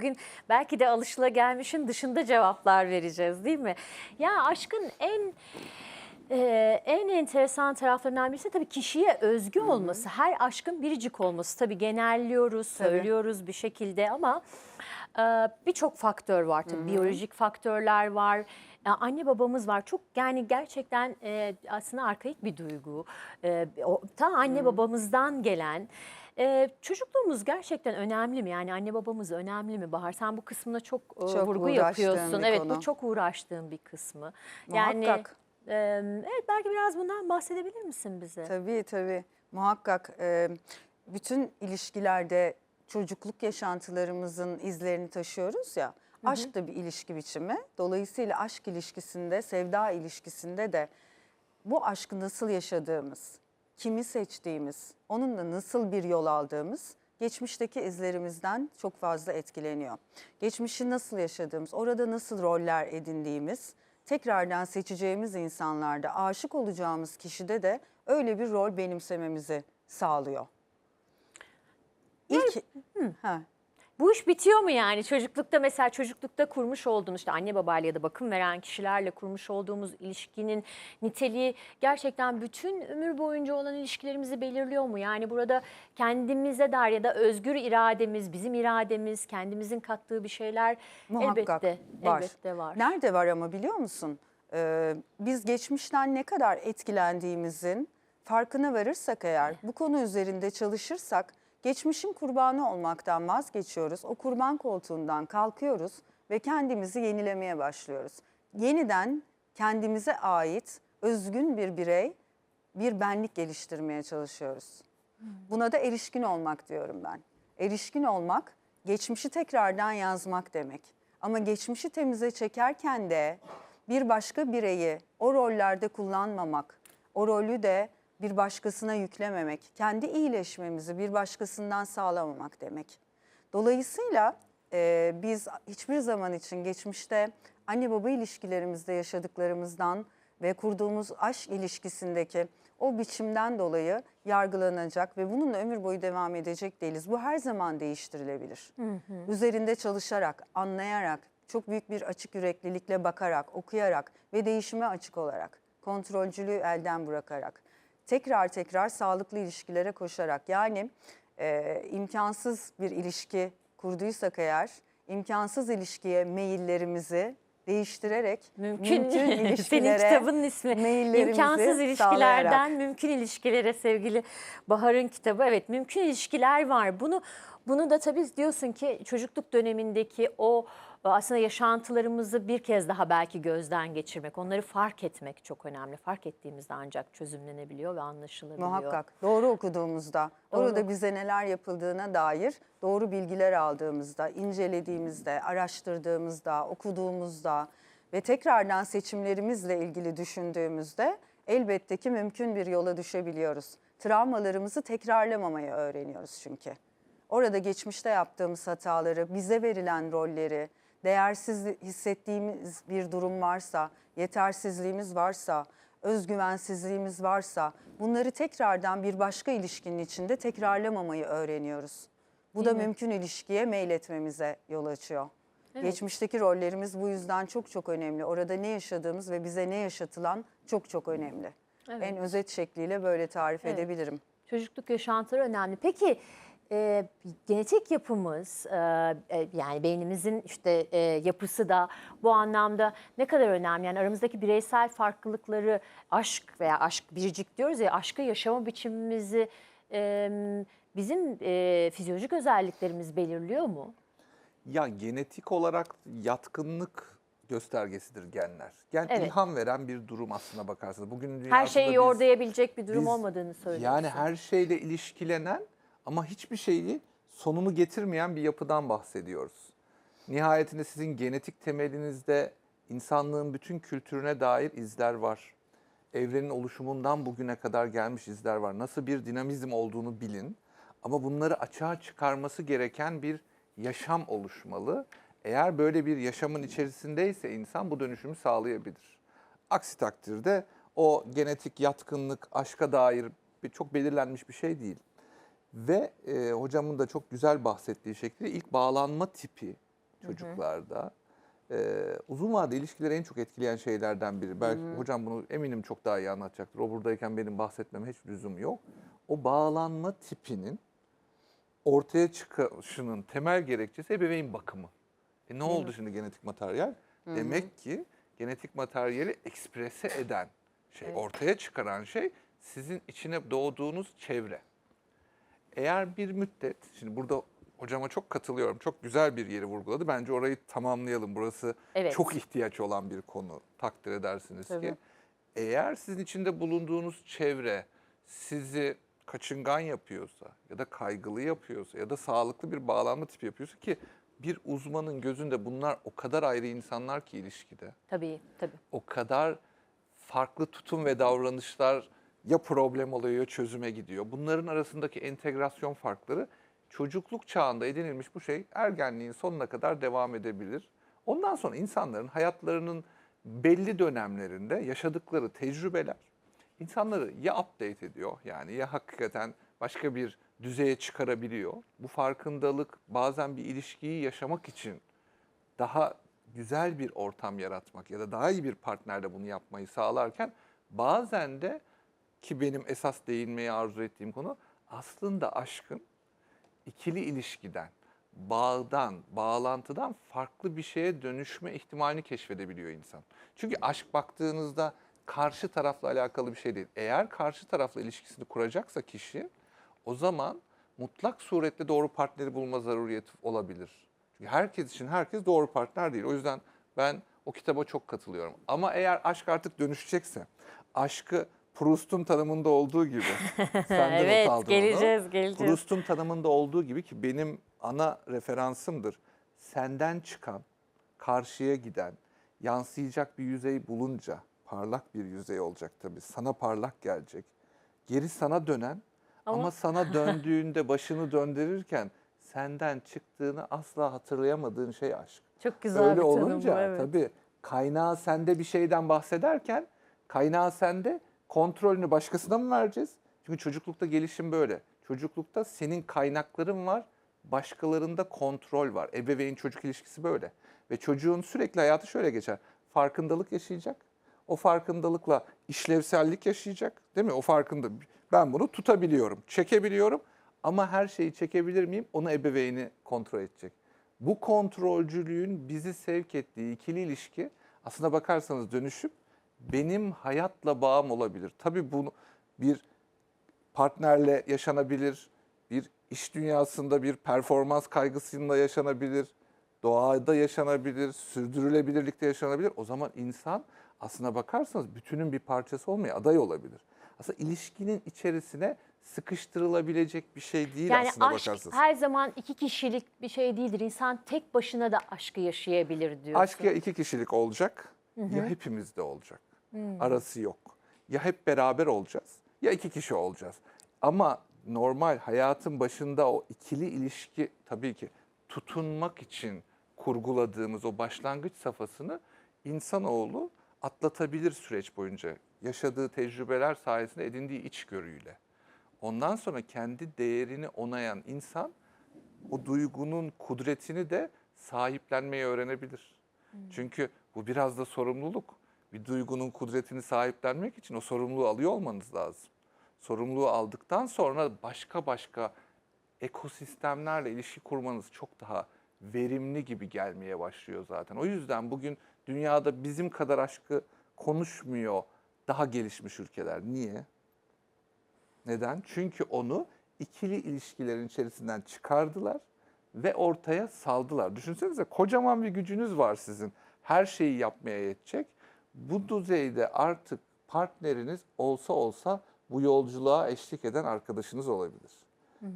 bugün belki de alışılagelmişin dışında cevaplar vereceğiz değil mi? Ya aşkın en ee, en enteresan taraflarından birisi tabii kişiye özgü olması. Her aşkın biricik olması. Tabii genelliyoruz, söylüyoruz bir şekilde ama e, birçok faktör var. Tabii biyolojik faktörler var. Anne babamız var. Çok yani gerçekten e, aslında arkaik bir duygu. E, o, ta anne babamızdan gelen. E, çocukluğumuz gerçekten önemli mi? Yani anne babamız önemli mi Bahar? Sen bu kısmına çok, e, Çok vurgu yapıyorsun. Evet konu. bu çok uğraştığım bir kısmı. Muhakkak. Ee, evet belki biraz bundan bahsedebilir misin bize? Tabii tabii muhakkak e, bütün ilişkilerde çocukluk yaşantılarımızın izlerini taşıyoruz ya. Aşk da bir ilişki biçimi. Dolayısıyla aşk ilişkisinde, sevda ilişkisinde de bu aşkı nasıl yaşadığımız, kimi seçtiğimiz, onunla nasıl bir yol aldığımız geçmişteki izlerimizden çok fazla etkileniyor. Geçmişi nasıl yaşadığımız, orada nasıl roller edindiğimiz, tekrardan seçeceğimiz insanlarda, aşık olacağımız kişide de öyle bir rol benimsememizi sağlıyor. İlk, ha, Bu iş bitiyor mu yani? Çocuklukta mesela çocuklukta kurmuş olduğumuz işte anne babayla ya da bakım veren kişilerle kurmuş olduğumuz ilişkinin niteliği gerçekten bütün ömür boyunca olan ilişkilerimizi belirliyor mu? Yani burada kendimize dair ya da özgür irademiz, bizim irademiz, kendimizin kattığı bir şeyler Muhakkak elbette, var. elbette var. Nerede var ama biliyor musun? Ee, biz geçmişten ne kadar etkilendiğimizin farkına varırsak eğer, bu konu üzerinde çalışırsak geçmişin kurbanı olmaktan vazgeçiyoruz. O kurban koltuğundan kalkıyoruz ve kendimizi yenilemeye başlıyoruz. Yeniden kendimize ait özgün bir birey, bir benlik geliştirmeye çalışıyoruz. Buna da erişkin olmak diyorum ben. Erişkin olmak geçmişi tekrardan yazmak demek. Ama geçmişi temize çekerken de bir başka bireyi o rollerde kullanmamak, o rolü de bir başkasına yüklememek, kendi iyileşmemizi bir başkasından sağlamamak demek. Dolayısıyla e, biz hiçbir zaman için geçmişte anne baba ilişkilerimizde yaşadıklarımızdan ve kurduğumuz aşk ilişkisindeki o biçimden dolayı yargılanacak ve bununla ömür boyu devam edecek değiliz. Bu her zaman değiştirilebilir. Üzerinde çalışarak, anlayarak, çok büyük bir açık yüreklilikle bakarak, okuyarak ve değişime açık olarak, kontrolcülüğü elden bırakarak, tekrar tekrar sağlıklı ilişkilere koşarak yani e, imkansız bir ilişki kurduysak eğer, imkansız ilişkiye meyillerimizi değiştirerek Mümkün, senin ilişkilere kitabının ismi İmkansız ilişkilerden sağlayarak. mümkün ilişkilere sevgili Bahar'ın kitabı. Evet mümkün ilişkiler var. Bunu bunu da tabii diyorsun ki çocukluk dönemindeki o aslında yaşantılarımızı bir kez daha belki gözden geçirmek, onları fark etmek çok önemli. Fark ettiğimizde ancak çözümlenebiliyor ve anlaşılabiliyor. Muhakkak doğru okuduğumuzda, Doğru. orada bize neler yapıldığına dair doğru bilgiler aldığımızda, incelediğimizde, araştırdığımızda, okuduğumuzda ve tekrardan seçimlerimizle ilgili düşündüğümüzde elbette ki mümkün bir yola düşebiliyoruz. Travmalarımızı tekrarlamamayı öğreniyoruz çünkü. Orada geçmişte yaptığımız hataları, bize verilen rolleri, değersiz hissettiğimiz bir durum varsa, yetersizliğimiz varsa, özgüvensizliğimiz varsa bunları tekrardan bir başka ilişkinin içinde tekrarlamamayı öğreniyoruz. Bu da mümkün ilişkiye meyletmemize yol açıyor. Geçmişteki rollerimiz bu yüzden çok çok önemli. Orada ne yaşadığımız ve bize ne yaşatılan çok çok önemli. Evet. En özet şekliyle böyle tarif Evet. edebilirim. Çocukluk yaşantıları önemli. Peki e, genetik yapımız e, e, yani beynimizin işte e, yapısı da bu anlamda ne kadar önemli? Yani aramızdaki bireysel farklılıkları aşk veya aşk biricik diyoruz ya aşkı yaşama biçimimizi e, bizim e, fizyolojik özelliklerimiz belirliyor mu? Ya genetik olarak yatkınlık göstergesidir genler. Gen Evet. ilham veren bir durum aslına bakarsanız. Bugün Her şeyi yordayabilecek bir durum biz- olmadığını söylüyorsun. Yani her şeyle ilişkilenen ama hiçbir şeyi sonunu getirmeyen bir yapıdan bahsediyoruz. Nihayetinde sizin genetik temelinizde insanlığın bütün kültürüne dair izler var. Evrenin oluşumundan bugüne kadar gelmiş izler var. Nasıl bir dinamizm olduğunu bilin. Ama bunları açığa çıkarması gereken bir yaşam oluşmalı. Eğer böyle bir yaşamın içerisindeyse insan bu dönüşümü sağlayabilir. Aksi takdirde o genetik yatkınlık, aşka dair bir, çok belirlenmiş bir şey değil. Ve e, hocamın da çok güzel bahsettiği şekilde ilk bağlanma tipi çocuklarda. Ee, uzun vadeli ilişkileri en çok etkileyen şeylerden biri. Belki hocam bunu eminim çok daha iyi anlatacaktır. O buradayken benim bahsetmeme hiç lüzum yok. O bağlanma tipinin ortaya çıkışının temel gerekçesi ebeveyn bakımı. E ne oldu şimdi genetik materyal? Demek ki genetik materyali eksprese eden şey, Evet. ortaya çıkaran şey sizin içine doğduğunuz çevre. Eğer bir müddet, şimdi burada hocama çok katılıyorum, çok güzel bir yeri vurguladı. Bence orayı tamamlayalım. Burası Evet. çok ihtiyaç olan bir konu takdir edersiniz Tabii. ki. Eğer sizin içinde bulunduğunuz çevre sizi kaçıngan yapıyorsa ya da kaygılı yapıyorsa ya da sağlıklı bir bağlanma tipi yapıyorsa ki bir uzmanın gözünde bunlar o kadar ayrı insanlar ki ilişkide Tabii tabii. o kadar farklı tutum ve davranışlar ya problem oluyor ya çözüme gidiyor. Bunların arasındaki entegrasyon farkları çocukluk çağında edinilmiş bu şey ergenliğin sonuna kadar devam edebilir. Ondan sonra insanların hayatlarının belli dönemlerinde yaşadıkları tecrübeler insanları ya update ediyor yani ya hakikaten başka bir düzeye çıkarabiliyor. Bu farkındalık bazen bir ilişkiyi yaşamak için daha güzel bir ortam yaratmak ya da daha iyi bir partnerle bunu yapmayı sağlarken bazen de ki benim esas değinmeyi arzu ettiğim konu aslında aşkın ikili ilişkiden, bağdan, bağlantıdan farklı bir şeye dönüşme ihtimalini keşfedebiliyor insan. Çünkü aşk baktığınızda karşı tarafla alakalı bir şey değil. Eğer karşı tarafla ilişkisini kuracaksa kişi o zaman mutlak suretle doğru partneri bulma zaruriyeti olabilir. Çünkü herkes için herkes doğru partner değil. O yüzden ben o kitaba çok katılıyorum. Ama eğer aşk artık dönüşecekse, aşkı Proust'un tanımında olduğu gibi, sen de not evet aldın onu. geleceğiz geleceğiz. Proust'un tanımında olduğu gibi ki benim ana referansımdır. Senden çıkan, karşıya giden, yansıyacak bir yüzey bulunca, parlak bir yüzey olacak tabii. Sana parlak gelecek. Geri sana dönen ama, Ama- sana döndüğünde başını döndürürken senden çıktığını asla hatırlayamadığın şey aşk. Çok güzel Öyle bir tanım olunca bu evet. tabii kaynağı sende bir şeyden bahsederken kaynağı sende kontrolünü başkasına mı vereceğiz? Çünkü çocuklukta gelişim böyle. Çocuklukta senin kaynakların var, başkalarında kontrol var. Ebeveyn çocuk ilişkisi böyle. Ve çocuğun sürekli hayatı şöyle geçer. Farkındalık yaşayacak. O farkındalıkla işlevsellik yaşayacak. Değil mi? O farkında. Ben bunu tutabiliyorum, çekebiliyorum. Ama her şeyi çekebilir miyim? Onu ebeveyni kontrol edecek. Bu kontrolcülüğün bizi sevk ettiği ikili ilişki aslına bakarsanız dönüşüp benim hayatla bağım olabilir. Tabii bunu bir partnerle yaşanabilir, bir iş dünyasında bir performans kaygısıyla yaşanabilir, doğada yaşanabilir, sürdürülebilirlikte yaşanabilir. O zaman insan aslına bakarsanız bütünün bir parçası olmaya aday olabilir. Aslında ilişkinin içerisine sıkıştırılabilecek bir şey değil Yani aslına aşk bakarsanız. her zaman iki kişilik bir şey değildir. İnsan tek başına da aşkı yaşayabilir diyorsun. Aşk ya iki kişilik olacak ya hepimizde olacak. Arası yok. Ya hep beraber olacağız ya iki kişi olacağız. Ama normal hayatın başında o ikili ilişki tabii ki tutunmak için kurguladığımız o başlangıç safhasını insanoğlu atlatabilir süreç boyunca. Yaşadığı tecrübeler sayesinde edindiği içgörüyle. Ondan sonra kendi değerini onayan insan o duygunun kudretini de sahiplenmeyi öğrenebilir. Çünkü bu biraz da sorumluluk. Bir duygunun kudretini sahiplenmek için o sorumluluğu alıyor olmanız lazım. Sorumluluğu aldıktan sonra başka başka ekosistemlerle ilişki kurmanız çok daha verimli gibi gelmeye başlıyor zaten. O yüzden bugün dünyada bizim kadar aşkı konuşmuyor daha gelişmiş ülkeler. Niye? Neden? Çünkü onu ikili ilişkilerin içerisinden çıkardılar ve ortaya saldılar. Düşünsenize kocaman bir gücünüz var sizin. Her şeyi yapmaya yetecek. Bu düzeyde artık partneriniz olsa olsa bu yolculuğa eşlik eden arkadaşınız olabilir.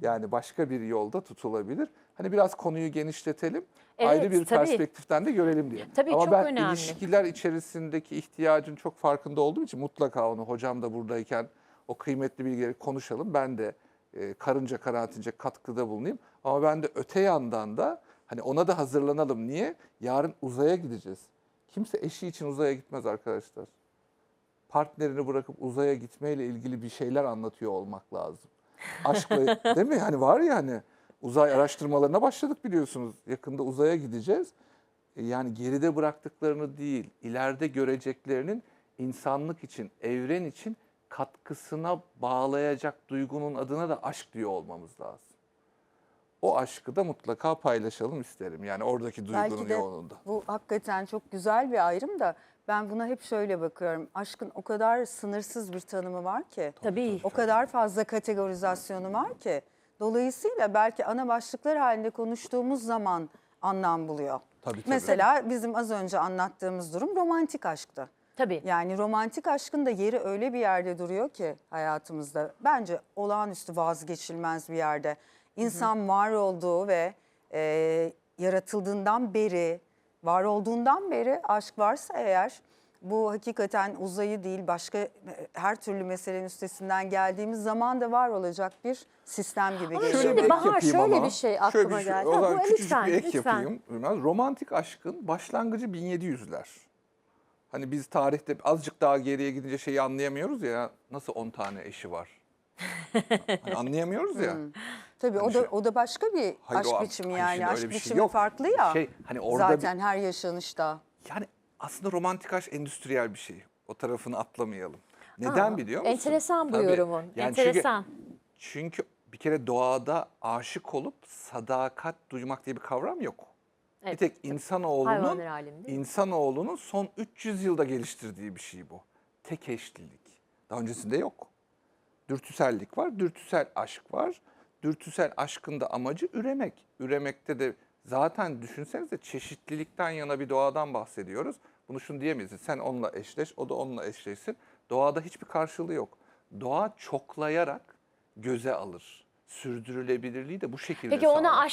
Yani başka bir yolda tutulabilir. Hani biraz konuyu genişletelim. ayrı Evet, bir tabii. perspektiften de görelim diye. Tabii, Ama çok ben önemli. ilişkiler içerisindeki ihtiyacın çok farkında olduğum için mutlaka onu hocam da buradayken o kıymetli bilgileri konuşalım. Ben de e, karınca kanaatince katkıda bulunayım. Ama ben de öte yandan da hani ona da hazırlanalım. Niye? Yarın uzaya gideceğiz. Kimse eşi için uzaya gitmez arkadaşlar. Partnerini bırakıp uzaya gitmeyle ilgili bir şeyler anlatıyor olmak lazım. Aşkla değil mi? Hani var ya hani uzay araştırmalarına başladık biliyorsunuz. Yakında uzaya gideceğiz. E, Yani geride bıraktıklarını değil, ileride göreceklerinin insanlık için, evren için katkısına bağlayacak duygunun adına da aşk diyor olmamız lazım. O aşkı da mutlaka paylaşalım isterim. Yani oradaki duygunun Belki de yoğunluğunda. bu hakikaten çok güzel bir ayrım da ben buna hep şöyle bakıyorum. Aşkın o kadar sınırsız bir tanımı var ki. Tabii. O kadar fazla kategorizasyonu var ki. Dolayısıyla belki ana başlıklar halinde konuştuğumuz zaman anlam buluyor. Tabii, tabii. Mesela bizim az önce anlattığımız durum romantik aşktı. Tabii. Yani romantik aşkın da yeri öyle bir yerde duruyor ki hayatımızda. Bence olağanüstü vazgeçilmez bir yerde. İnsan var olduğu ve e, yaratıldığından beri, var olduğundan beri aşk varsa eğer bu hakikaten uzayı değil başka e, her türlü meselenin üstesinden geldiğimiz zaman da var olacak bir sistem gibi Ama geliyor. şimdi bir Bahar, şöyle ama. bir şey Şöyle aklıma bir geldi. O Ha, zaman bu- küçücük lütfen, bir ek lütfen. yapayım. Romantik aşkın başlangıcı 1700'ler. Hani biz tarihte azıcık daha geriye gidince şeyi anlayamıyoruz ya nasıl 10 tane eşi var. Hani anlayamıyoruz ya. Tabii o Hani da şey- o da başka bir Hayır, aşk o- biçimi hani yani. Aşk bir şey biçimi yok. farklı ya. Şey, hani orada bir- zaten her yaşanışta. Yani aslında romantik aşk endüstriyel bir şey. O tarafını atlamayalım. Neden Aa, biliyor musun? enteresan bu Tabii. yorumun, çünkü- enteresan. Çünkü, bir kere doğada aşık olup sadakat duymak diye bir kavram yok. Evet, bir tek insanoğlunun insanoğlunun son 300 yılda geliştirdiği bir şey bu. Tek eşlilik. Daha öncesinde yok. Dürtüsellik var, dürtüsel aşk var. Dürtüsel aşkın da amacı üremek. Üremekte de zaten düşünsenize çeşitlilikten yana bir doğadan bahsediyoruz. Bunu şunu diyemeyiz. Sen onunla eşleş, o da onunla eşleşsin. Doğada hiçbir karşılığı yok. Doğa çoklayarak göze alır. Sürdürülebilirliği de bu şekilde Peki ona sağlar. aşk